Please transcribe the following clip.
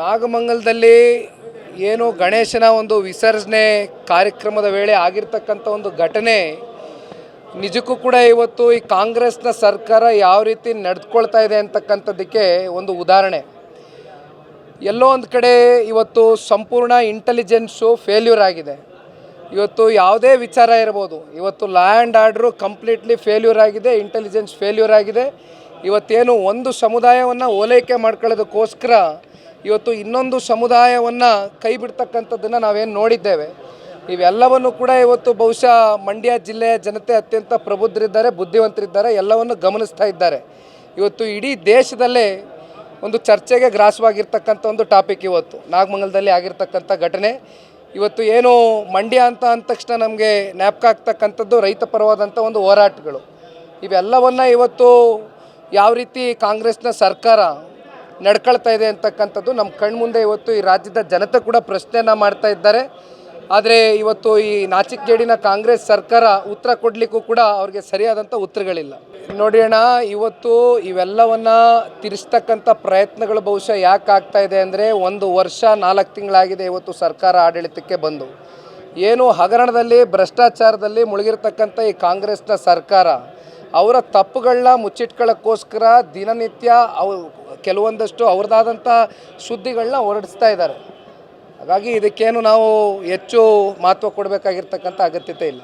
ನಾಗಮಂಗಲದಲ್ಲಿ ಏನು ಗಣೇಶನ ಒಂದು ವಿಸರ್ಜನೆ ಕಾರ್ಯಕ್ರಮದ ವೇಳೆ ಆಗಿರ್ತಕ್ಕಂಥ ಒಂದು ಘಟನೆ, ನಿಜಕ್ಕೂ ಕೂಡ ಇವತ್ತು ಈ ಕಾಂಗ್ರೆಸ್ನ ಸರ್ಕಾರ ಯಾವ ರೀತಿ ನಡೆದುಕೊಳ್ತಾ ಇದೆ ಅಂತಕ್ಕಂಥದ್ದಕ್ಕೆ ಒಂದು ಉದಾಹರಣೆ. ಎಲ್ಲೋ ಒಂದು ಕಡೆ ಇವತ್ತು ಸಂಪೂರ್ಣ ಇಂಟೆಲಿಜೆನ್ಸು ಫೇಲ್ಯೂರ್ ಆಗಿದೆ. ಇವತ್ತು ಯಾವುದೇ ವಿಚಾರ ಇರ್ಬೋದು. ಇವತ್ತು law and order completely failure ಆಗಿದೆ ಇಂಟೆಲಿಜೆನ್ಸ್ ಫೇಲ್ಯೂರ್ ಆಗಿದೆ. ಇವತ್ತೇನು ಒಂದು ಸಮುದಾಯವನ್ನು ಓಲೈಕೆ ಮಾಡ್ಕೊಳ್ಳೋದಕ್ಕೋಸ್ಕರ ಇವತ್ತು ಇನ್ನೊಂದು ಸಮುದಾಯವನ್ನು ಕೈ ಬಿಡ್ತಕ್ಕಂಥದ್ದನ್ನು ನಾವೇನು ನೋಡಿದ್ದೇವೆ. ಇವೆಲ್ಲವನ್ನು ಕೂಡ ಇವತ್ತು ಬಹುಶಃ ಮಂಡ್ಯ ಜಿಲ್ಲೆಯ ಜನತೆ ಅತ್ಯಂತ ಪ್ರಬುದ್ಧರಿದ್ದಾರೆ, ಬುದ್ಧಿವಂತರಿದ್ದಾರೆ, ಎಲ್ಲವನ್ನು ಗಮನಿಸ್ತಾ ಇದ್ದಾರೆ. ಇವತ್ತು ಇಡೀ ದೇಶದಲ್ಲೇ ಒಂದು ಚರ್ಚೆಗೆ ಗ್ರಾಸವಾಗಿರ್ತಕ್ಕಂಥ ಒಂದು ಟಾಪಿಕ್ ಇವತ್ತು. ನಾಗಮಂಗಲದಲ್ಲಿ ಆಗಿರ್ತಕ್ಕಂಥ ಘಟನೆ. ಇವತ್ತು ಏನು ಮಂಡ್ಯ ಅಂತ ಅಂದ ತಕ್ಷಣ ನಮಗೆ ಜ್ಞಾಪಕ ಆಗ್ತಕ್ಕಂಥದ್ದು ರೈತ ಪರವಾದಂಥ ಒಂದು ಹೋರಾಟಗಳು. ಇವೆಲ್ಲವನ್ನು ಇವತ್ತು ಯಾವ ರೀತಿ ಕಾಂಗ್ರೆಸ್ನ ಸರ್ಕಾರ ನಡ್ಕೊಳ್ತಾ ಇದೆ ಅಂತಕ್ಕಂಥದ್ದು ನಮ್ಮ ಕಣ್ಮುಂದೆ ಇವತ್ತು ಈ ರಾಜ್ಯದ ಜನತೆ ಕೂಡ ಪ್ರಶ್ನೆಯನ್ನು ಮಾಡ್ತಾ ಇದ್ದಾರೆ. ಆದರೆ ಇವತ್ತು ಈ ನಾಚಿಕೆಗೇಡಿನ ಕಾಂಗ್ರೆಸ್ ಸರ್ಕಾರ ಉತ್ತರ ಕೊಡಲಿಕ್ಕೂ ಕೂಡ ಅವ್ರಿಗೆ ಸರಿಯಾದಂಥ ಉತ್ತರಗಳಿಲ್ಲ. ನೋಡಿ ಅಣ್ಣ, ಇವತ್ತು ಇವೆಲ್ಲವನ್ನು ತಿರ್ಸ್ತಕ್ಕಂಥ ಪ್ರಯತ್ನಗಳು ಬಹುಶಃ ಯಾಕೆ ಆಗ್ತಾ ಇದೆ ಅಂದರೆ ಒಂದು ವರ್ಷ, ನಾಲ್ಕು ತಿಂಗಳಾಗಿದೆ ಇವತ್ತು ಸರ್ಕಾರ ಆಡಳಿತಕ್ಕೆ ಬಂದು. ಏನು ಹಗರಣದಲ್ಲಿ, ಭ್ರಷ್ಟಾಚಾರದಲ್ಲಿ ಮುಳುಗಿರ್ತಕ್ಕಂಥ ಈ ಕಾಂಗ್ರೆಸ್ನ ಸರ್ಕಾರ, ಅವರ ತಪ್ಪುಗಳನ್ನ ಮುಚ್ಚಿಟ್ಕೊಳ್ಳೋಕ್ಕೋಸ್ಕರ ದಿನನಿತ್ಯ ಅವು ಕೆಲವೊಂದಷ್ಟು ಅವ್ರದ್ದಾದಂಥ ಸುದ್ದಿಗಳನ್ನ ಹೊರಡಿಸ್ತಾ ಇದ್ದಾರೆ. ಹಾಗಾಗಿ ಇದಕ್ಕೇನು ನಾವು ಹೆಚ್ಚು ಮಹತ್ವ ಕೊಡಬೇಕಾಗಿರ್ತಕ್ಕಂಥ ಅಗತ್ಯತೆ ಇಲ್ಲ.